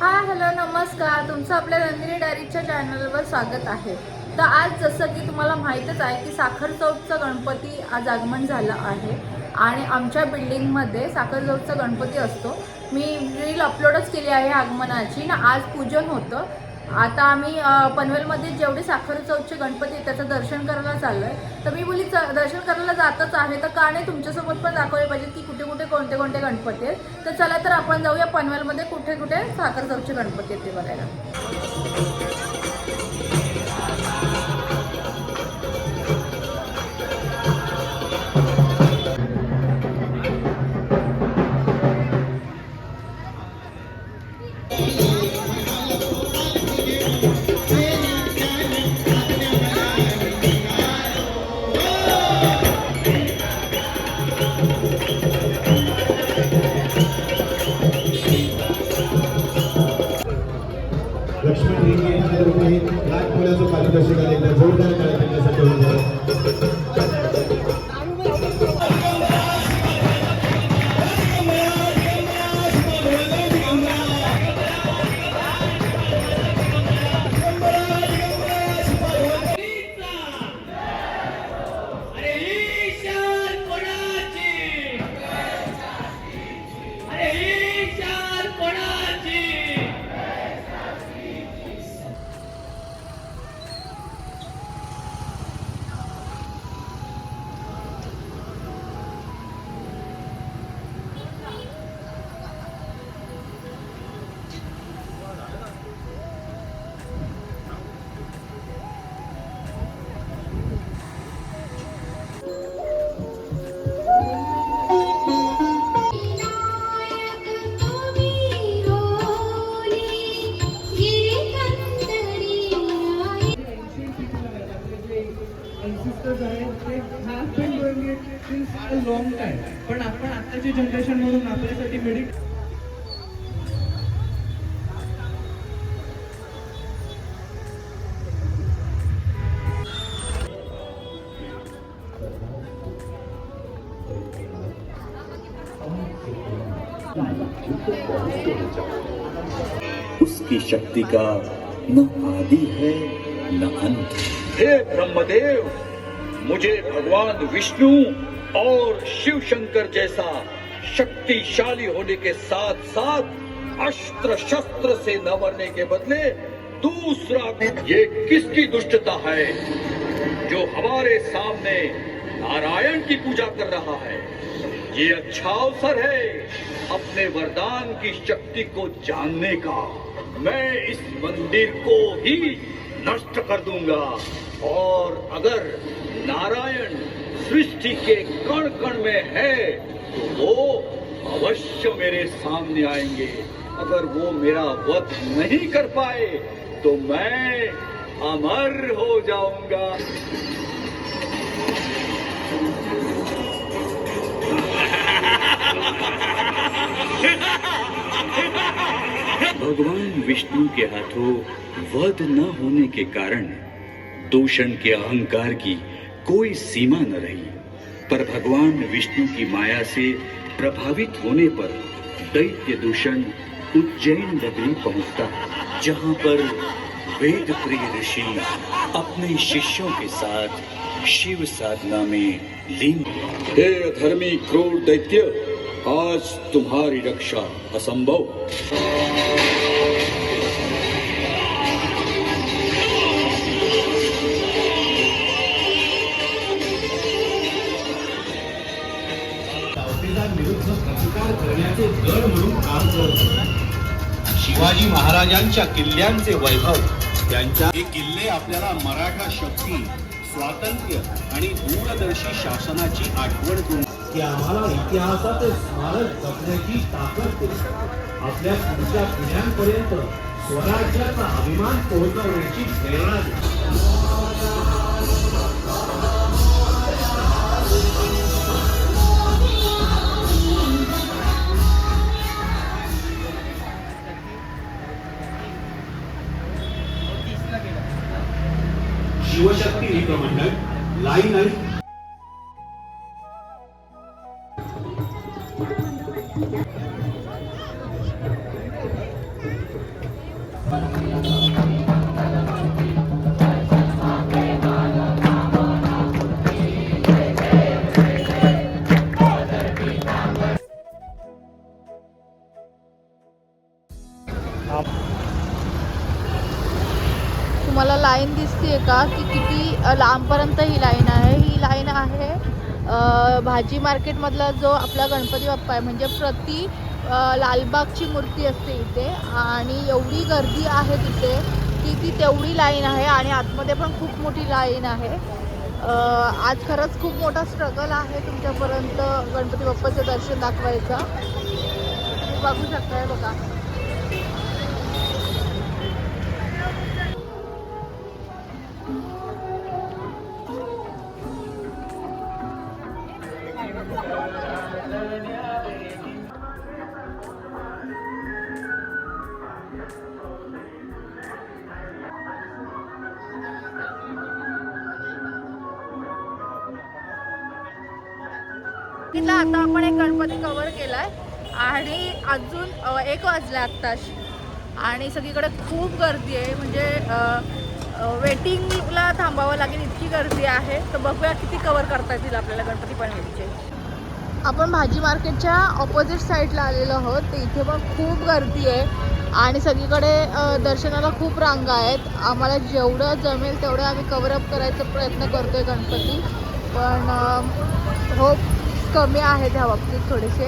हा हॅलो नमस्कार. तुमचं आपल्या नंदिनी डायरीच्या चॅनलवर स्वागत आहे. तर आज जसं की तुम्हाला माहीतच आहे की साखर चौकचा गणपती आज आगमन झालं आहे आणि आमच्या बिल्डिंगमध्ये साखर चौकचा गणपती असतो. मी रील अपलोडच केली आहे आगमनाची. ना आज पूजन होतं. आता आम्ही पनवेलमध्ये जेवढे साखर चौकचे गणपती आहेत त्याचं दर्शन करायला चाललो आहे तर मी बोली च- दर्शन करायला जातच आहे. तर का नाही तुमच्यासोबत पण दाखवले पाहिजे की कुठे कुठे कोणते कोणते गणपती आहेत. तर चला तर आपण जाऊया पनवेलमध्ये कुठे कुठे साखर चौकचे गणपती आहेत ते बघायला. लक्ष्मण रिंगे यांच्यातर्फे हे नागपुराचं पारितोषिक आले जोरदार कार्यक्रम. Long पण आपण आताची जनरेशन म्हणून आपल्यासाठी मेडिट उसकी शक्ति का न आदि है न अंत हे ब्रह्मदेव मुझे भगवान विष्णु और शिव शंकर जैसा शक्तिशाली होने के साथ साथ अस्त्र शस्त्र से न मरने के बदले दूसरा ये किसकी दुष्टता है जो हमारे सामने नारायण की पूजा कर रहा है? ये अच्छा अवसर है अपने वरदान की शक्ति को जानने का। मैं इस मंदिर को ही नष्ट कर दूँगा। और अगर नारायण सृष्टि के कण कण में है तो वो अवश्य मेरे सामने आएँगे। अगर वो मेरा वध नहीं कर पाए तो मैं अमर हो जाऊँगा। भगवान विष्णु के हाथों वध न होने के कारण दूषण के अहंकार की कोई सीमा न रही, पर भगवान विष्णु की माया से प्रभावित होने पर दैत्य दूषण उज्जैन नगरी पहुँचता, जहाँ पर वेद प्रिय ऋषि अपने शिष्यों के साथ शिव साधना में लीन हे अधर्मी क्रूर दैत्य, आज तुम्हारी रक्षा असंभव। गड म्हणून काम करत होते. शिवाजी महाराजांच्या किल्ल्यांचे वैभव त्यांच्या हे किल्ले आपल्याला मराठा शक्ती स्वातंत्र्य आणि दूरदर्शी शासनाची आठवण करून की आम्हाला इतिहासाचे स्मारक जपण्याची ताकद देते आपल्या पुढच्या पिढ्यांपर्यंत स्वराज्याचा अभिमान पोहोचवण्याची प्रेरणा शिवशक्ती मित्र मंडळ लाईन आहे तुम्हाला लाईन दिसते का? लांबपर्यंत ही लाईन आहे. ही लाईन आहे भाजी मार्केटमधला जो आपला गणपती बाप्पा आहे म्हणजे प्रति लालबागची मूर्ती असते इथे. आणि एवढी गर्दी आहे तिथे की ती तेवढी लाईन आहे आणि आतमध्ये पण खूप मोठी लाईन आहे. आज खरंच खूप मोठा स्ट्रगल आहे तुमच्यापर्यंत गणपती बाप्पाचं दर्शन दाखवायचं. तुम्ही बघू शकताय बघा. तिथला आता आपण एक गणपती कवर केलाय. आणि अजून एक वाजला आत्ताशी आणि सगळीकडे खूप गर्दी आहे. म्हणजे वेटिंगला थांबावं लागेल इतकी गर्दी आहे. तर बघूया किती कवर करता येतील आपल्याला गणपती पनवेलचे. आपण भाजी मार्केटच्या ऑपोजिट साईडला आलेलो आहोत. तर इथे पण खूप गर्दी आहे. आणि सगळीकडे दर्शनाला खूप रांगा आहेत. आम्हाला जेवढं जमेल तेवढं आम्ही कवरअप करायचा प्रयत्न करतोय गणपती. पण होप कमी आहेत ह्या बाबतीत थोडेसे.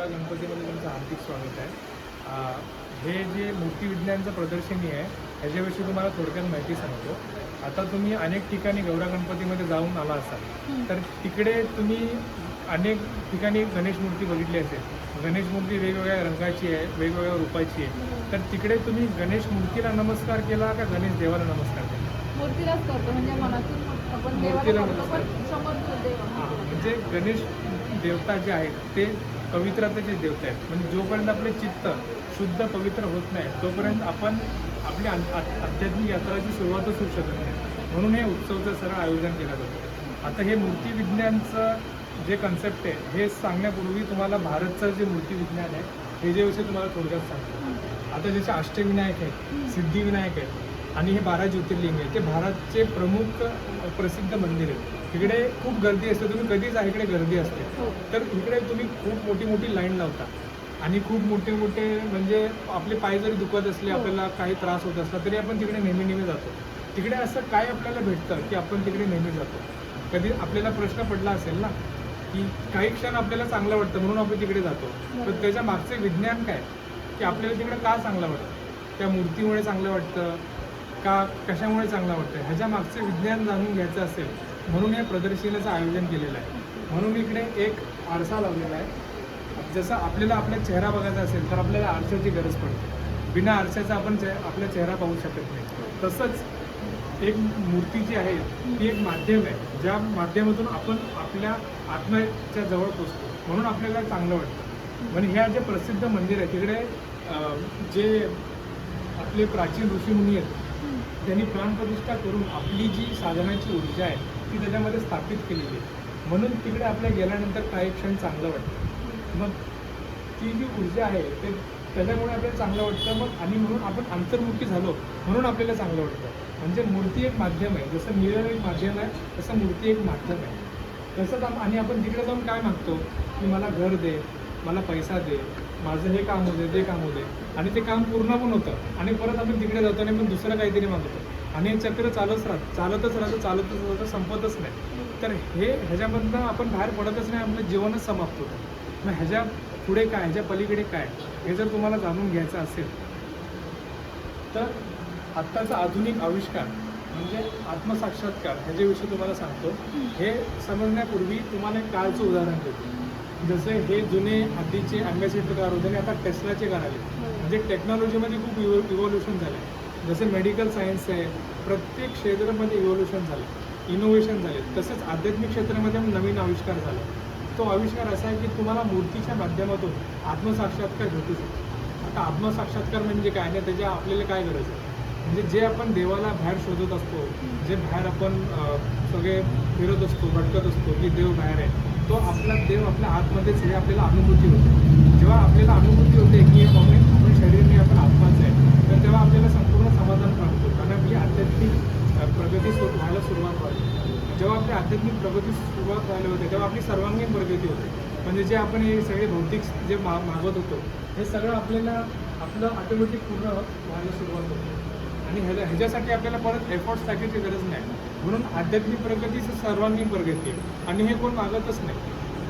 गौरा गणपतीमध्ये तुमचं हार्दिक स्वागत आहे. हे जे मूर्ती विज्ञानचं प्रदर्शनी आहे ह्याच्याविषयी तुम्हाला थोडक्यात माहिती सांगतो. आता तुम्ही अनेक ठिकाणी गौरा गणपतीमध्ये जाऊन आला असाल तर तिकडे तुम्ही अनेक ठिकाणी गणेश मूर्ती बघितली असेल. गणेश मूर्ती वेगवेगळ्या रंगाची आहे वेगवेगळ्या रूपाची आहे. तर तिकडे तुम्ही गणेश मूर्तीला नमस्कार केला का गणेश देवाला नमस्कार केला? मूर्तीलाच करतो म्हणजे मनातून आपण देवाला म्हणजे गणेश देवता जे आहेत ते पवित्रतेचे देवता आहेत. म्हणजे जोपर्यंत आपले चित्त शुद्ध पवित्र होत नाही तोपर्यंत आपण आपली आध्या- आध्यात्मिक यात्राची सुरुवातच होऊ शकत नाही. म्हणून हे उत्सवचं सरळ आयोजन केलं जातं. आता हे मूर्ती विज्ञानचं जे कन्सेप्ट आहे हे सांगण्यापूर्वी तुम्हाला भारतचं जे मूर्ती विज्ञान आहे हे जे विषय तुम्हाला थोडक्यात सांगतो. आता जसे अष्टविनायक आहेत सिद्धिविनायक आहेत आणि हे बारा ज्योतिर्लिंग आहे. ते भारतचे प्रमुख प्रसिद्ध मंदिर आहेत इकडे खूप गर्दी असते. तुम्ही कधीच आहे इकडे गर्दी असते. तर इकडे तुम्ही खूप मोठी मोठी लाईन लावता. आणि खूप मोठे मोठे म्हणजे आपले पाय जरी दुखत असले आपल्याला काही त्रास होत असला तरी आपण तिकडे नेहमी नेहमी जातो. तिकडे असं काय आपल्याला भेटतं की आपण तिकडे नेहमी जातो? कधी आपल्याला प्रश्न पडला असेल ना की काही क्षण आपल्याला चांगलं वाटतं म्हणून आपण तिकडे जातो. पण त्याच्या मागचे विज्ञान काय? की आपल्याला तिकडे का चांगलं वाटतं? त्या मूर्तीमुळे चांगलं वाटतं? का कशामुळे चांगलं वाटतं ह्याच्या मागचे विज्ञान जाणून घ्यायचं असेल म्हणून हे प्रदर्शनाचं आयोजन केलेलं आहे. म्हणून इकडे एक आरसा लावलेला आहे. जसं आपल्याला आपला चेहरा बघायचा असेल तर आपल्याला आरशाची गरज पडते. बिना आरशाचा आपण चे आपला चेहरा पाहू शकत नाही. तसंच एक मूर्ती जी आहे ती एक माध्यम आहे ज्या माध्यमातून आपण आपल्या आत्म्याच्या जवळ पोचतो. म्हणून आपल्याला चांगलं वाटतं. म्हणजे ह्या जे प्रसिद्ध मंदिर आहे तिकडे जे आपले प्राचीन ऋषीमुनी आहेत त्यांनी प्राणप्रतिष्ठा करून आपली जी साधनाची ऊर्जा आहे ती त्याच्यामध्ये स्थापित केलेली आहे. म्हणून तिकडे आपल्या गेल्यानंतर काही क्षण चांगलं वाटतं. मग ती जी ऊर्जा आहे ते त्याच्यामुळे आपल्याला चांगलं वाटतं. मग आणि म्हणून आपण अंतर्मुखी झालो म्हणून आपल्याला चांगलं वाटतं. म्हणजे मूर्ती एक माध्यम आहे. जसं मिरर एक माध्यम आहे तसं मूर्ती एक माध्यम आहे. तसंच आणि आपण तिकडे जाऊन काय मागतो? की मला घर दे मला पैसा दे माझं हे काम होते ते काम होते आणि ते काम पूर्ण पण होतं. आणि परत आपण तिकडे जातो आणि पण दुसरं काहीतरी मागतो. आणि हे चक्र चालत राहत चालतच राहतं चालतच राहतं संपतच नाही. तर हे ह्याच्यामधनं आपण बाहेर पडतच नाही आपलं जीवनच समाप्त होतं. मग ह्याच्या पुढे काय ह्याच्या पलीकडे काय हे जर तुम्हाला जाणून घ्यायचं असेल तर आत्ताचा आधुनिक आविष्कार म्हणजे आत्मसाक्षात्कार ह्याच्याविषयी तुम्हाला सांगतो हे समजण्यापूर्वी तुम्हाला एक कारचं उदाहरण देतो. जसे हे जुने आधीचे अँबॅसिडर कार होते आणि आता टेस्लाचे कार आले. म्हणजे टेक्नॉलॉजीमध्ये खूप इव्हो इव्हॉल्युशन झालं आहे जसे मेडिकल सायन्स आहे प्रत्येक क्षेत्रामध्ये इव्हॉल्युशन झालं इनोव्हेशन झाले तसंच आध्यात्मिक क्षेत्रामध्ये नवीन आविष्कार झाला तो आविष्कार असा आहे की तुम्हाला मूर्तीच्या माध्यमातून आत्मसाक्षात्कार शकतो. आता आत्मसाक्षात्कार म्हणजे काय? नाही त्याच्या आपल्याला काय गरज आहे? म्हणजे जे आपण देवाला बाहेर शोधत असतो जे बाहेर आपण सगळे फिरत असतो भटकत असतो की देव बाहेर आहे तो आपला देव आपल्या आतमध्येच हे आपल्याला अनुभूती होते. जेव्हा आपल्याला अनुभूती होते की आपण आपण शरीर नाही आपण आत्माच आहे तर तेव्हा आपल्याला संपूर्ण समाधान प्राप्त होतं. कारण आपली आध्यात्मिक प्रगती सुरू व्हायला सुरुवात व्हावी जेव्हा आपली आध्यात्मिक प्रगती सुरुवात व्हायला होते तेव्हा आपली सर्वांगीण प्रगती होते. म्हणजे जे आपण हे सगळे भौतिक जे मा मागत होतो हे सगळं आपल्याला आपलं ऑटोमॅटिक पूर्ण व्हायला सुरुवात होते. आणि ह्याच्या ह्याच्यासाठी आपल्याला परत एफर्ट्स टाकायची गरज नाही. म्हणून आध्यात्मिक प्रगती सर्वांगीण प्रगती. आहे आणि हे कोण मागतच नाही.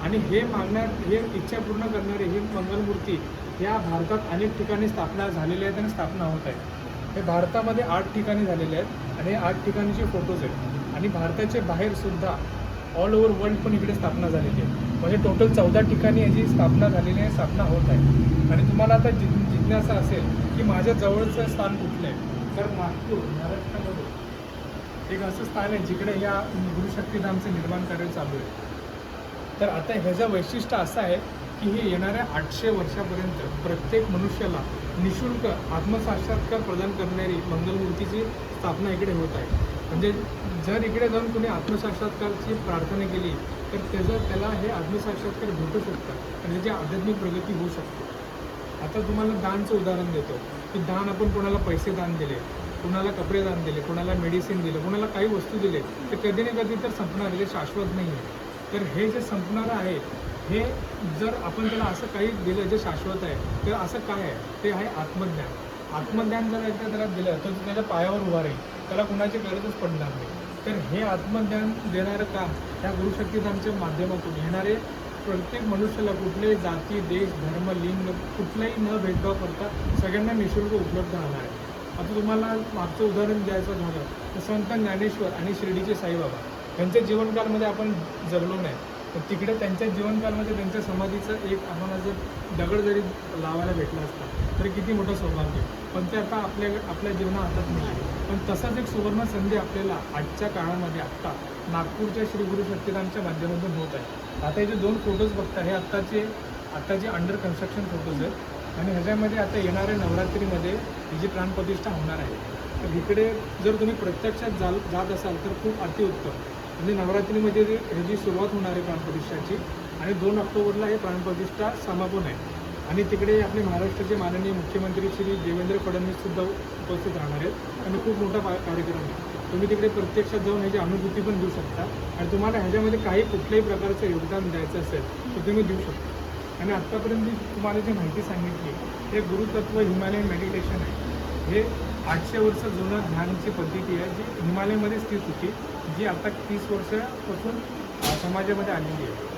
आणि हे मागणार हे इच्छा पूर्ण करणारे ही मंगलमूर्ती या भारतात अनेक ठिकाणी स्थापना झालेल्या आहेत आणि स्थापना होत आहे हे भारतामध्ये आठ ठिकाणी झालेले आहेत आणि हे आठ ठिकाणीचे फोटोज आहेत. आणि भारताच्या बाहेरसुद्धा ऑल ओव्हर वर्ल्ड पण इकडे स्थापना झालेली आहे म्हणजे टोटल चौदा ठिकाणी याची स्थापना झालेली आहे स्थापना होत आहे. आणि तुम्हाला आता जि जिज्ञासा असेल की माझ्या जवळचं स्थान कुठलं आहे? तर नागपूर महाराष्ट्रामध्ये एक असं स्थान आहे जिकडे या गुरुशक्तीधामचं निर्माण कार्य चालू आहे. तर आता ह्याचं वैशिष्ट्य असं आहे की हे येणाऱ्या आठशे वर्षापर्यंत प्रत्येक मनुष्याला निशुल्क आत्मसाक्षात्कार प्रदान करणारी मंगलमूर्तीची स्थापना इकडे होत आहे. म्हणजे जर इकडे जाऊन कोणी आत्मसाक्षात्कारची प्रार्थना केली तर त्याचं त्याला हे आत्मसाक्षात्कार भेटू शकतं. आणि त्याची आध्यात्मिक प्रगती होऊ शकते. आता तुम्हाला दानचं उदाहरण देतो. की दान आपण कोणाला पैसे दान दिले कोणाला कपडे दान दिले कोणाला मेडिसिन दिले कोणाला काही वस्तू दिले ते कधी ना कधी तर संपणार आहे, शाश्वत नाही आहे. तर हे जे संपणारं आहे हे जर आपण त्याला असं काही दिलं जे शाश्वत आहे तर असं काय आहे? ते आहे आत्मज्ञान. आत्मज्ञान जर एकदा त्याला दिलं तर त्याच्या पायावर उभा राहील. त्याला कुणाची गरजच पडणार नाही. तर हे आत्मज्ञान देणारं काम ह्या गुरुशक्तीधामच्या माध्यमातून येणारे प्रत्येक मनुष्याला कुठल्याही जाती देश धर्म लिंग कुठलाही न भेदभाव करता सगळ्यांना निशुल्क उपलब्ध राहणार आहे. आता तुम्हाला मागचं उदाहरण द्यायचं झालं तर संत ज्ञानेश्वर आणि शिर्डीचे साईबाबा. त्यांच्या जीवनकाळमध्ये आपण जगलो नाही. तर तिकडे त्यांच्या जीवनकाळमध्ये त्यांच्या समाधीचं एक आम्हाला जर दगड जरी लावायला भेटला असता तरी किती मोठं सौभाग्य. पण ते आता आपल्या आपल्या जीवना हातात नाही आहे. पण तसाच एक सुवर्ण संधी आपल्याला आजच्या काळामध्ये आत्ता नागपूरच्या श्री गुरु सत्यनारायणच्या माध्यमातून होत आहे. आता हे जे दोन फोटोज बघता हे आत्ताचे आत्ताचे अंडर कन्स्ट्रक्शन फोटोज आहेत. आणि ह्याच्यामध्ये आता येणाऱ्या नवरात्रीमध्ये ही जी प्राणप्रतिष्ठा होणार आहे तर इकडे जर तुम्ही प्रत्यक्षात जाल जात असाल तर खूप अतिउत्तम. म्हणजे नवरात्रीमध्ये ह्याची सुरुवात होणार आहे प्राणप्रतिष्ठाची आणि दोन ऑक्टोबरला हे प्राणप्रतिष्ठा समापन आहे. आणि तिकडे आपले महाराष्ट्राचे माननीय मुख्यमंत्री श्री देवेंद्र फडणवीस सुद्धा उपस्थित राहणार आहेत. आणि खूप मोठा पा- कार्यक्रम आहे. तुम्ही तिकडे प्रत्यक्षात जाऊन ह्याची अनुभूती पण देऊ शकता. आणि तुम्हाला ह्याच्यामध्ये काही कुठल्याही प्रकारचं योगदान द्यायचं असेल तर तुम्ही देऊ शकता. आणि आत्तापर्यंत मी तुम्हाला जी माहिती सांगितली हे गुरुतत्व हिमालयन मेडिटेशन आहे. हे आठशे वर्ष जुनं ध्यानची पद्धती आहे जी हिमालयमध्ये स्थित होती. जी आता तीस वर्षापासून समाजामध्ये आलेली आहे.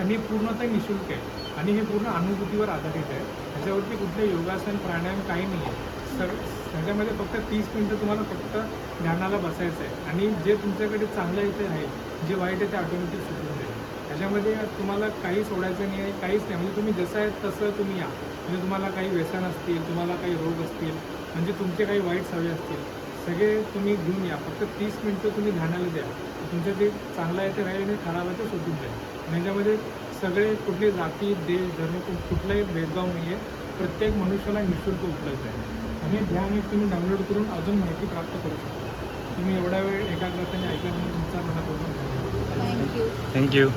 आणि पूर्णतः निशुल्क आहे. आणि हे पूर्ण अनुभूतीवर आधारित आहे. त्याच्यावरती कुठले योगासन प्राणायाम काही नाही आहे. सग त्याच्यामध्ये फक्त तीस मिनटं तुम्हाला फक्त ध्यानाला बसायचं आहे. आणि जे तुमच्याकडे चांगलं आहे ते जे वाईट आहे ते ऑटोमॅटिक सुटून जाईल. त्याच्यामध्ये तुम्हाला काही सोडायचं नाही आहे काहीच नाही. म्हणजे तुम्ही जसं आहे तसं तुम्ही या. म्हणजे तुम्हाला काही व्यसन असतील तुम्हाला काही रोग असतील म्हणजे तुमचे काही वाईट सवय असतील. सगळे तुम्ही घेऊन या. फक्त तीस मिनटं तुम्ही ध्यानाला द्या. तुमचं जे चांगलं आहे ते राहील आणि खराब आहे ते सुटून जाईल आणि ह्याच्यामध्ये सगळे कुठले जाती देश धर्म कु- कुठलाही भेदभाव नाही आहे प्रत्येक मनुष्याला निशुल्क उपलब्ध आहे. आणि ध्यान एक तुम्ही डाउनलोड करून अजून माहिती प्राप्त करू शकता. तुम्ही एवढा वेळ एकाग्रतेने ऐकलं म्हणून तुमचा मनापासून धन्यवाद. थँक्यू थँक्यू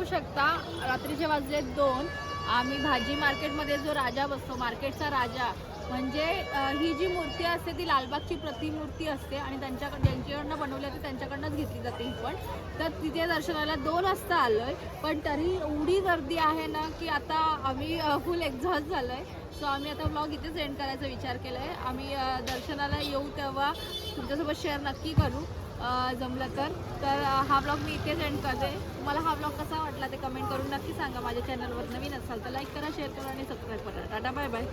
बघू शकता रात्रीचे वाजले दोन. आम्ही भाजी मार्केटमध्ये जो राजा बसतो मार्केटचा राजा म्हणजे ही जी मूर्ती असते ती लालबागची प्रतिमूर्ती असते आणि त्यांच्याकडे ज्यांच्याकडनं बनवली जाते त्यांच्याकडनंच घेतली जाते ही पण. तर तिथे दर्शनाला दोन वाजता आलो आहे पण तरी एवढी गर्दी आहे ना की आता आम्ही फुल एक्झॉस्ट झालो आहे सो आम्ही आता ब्लॉग इथेच एंड करायचा विचार केला आहे आम्ही दर्शनाला येऊ तेव्हा तुमच्यासोबत शेअर नक्की करू. जमलं तर. तर हा ब्लॉग मी इथेच एंड करते. तुम्हाला हा ब्लॉग कसा वाटला ते कमेंट करून नक्की सांगा. माझ्या चॅनलवर नवीन असाल तर लाईक करा शेअर करा आणि सबस्क्राईब करा. Tata bye bye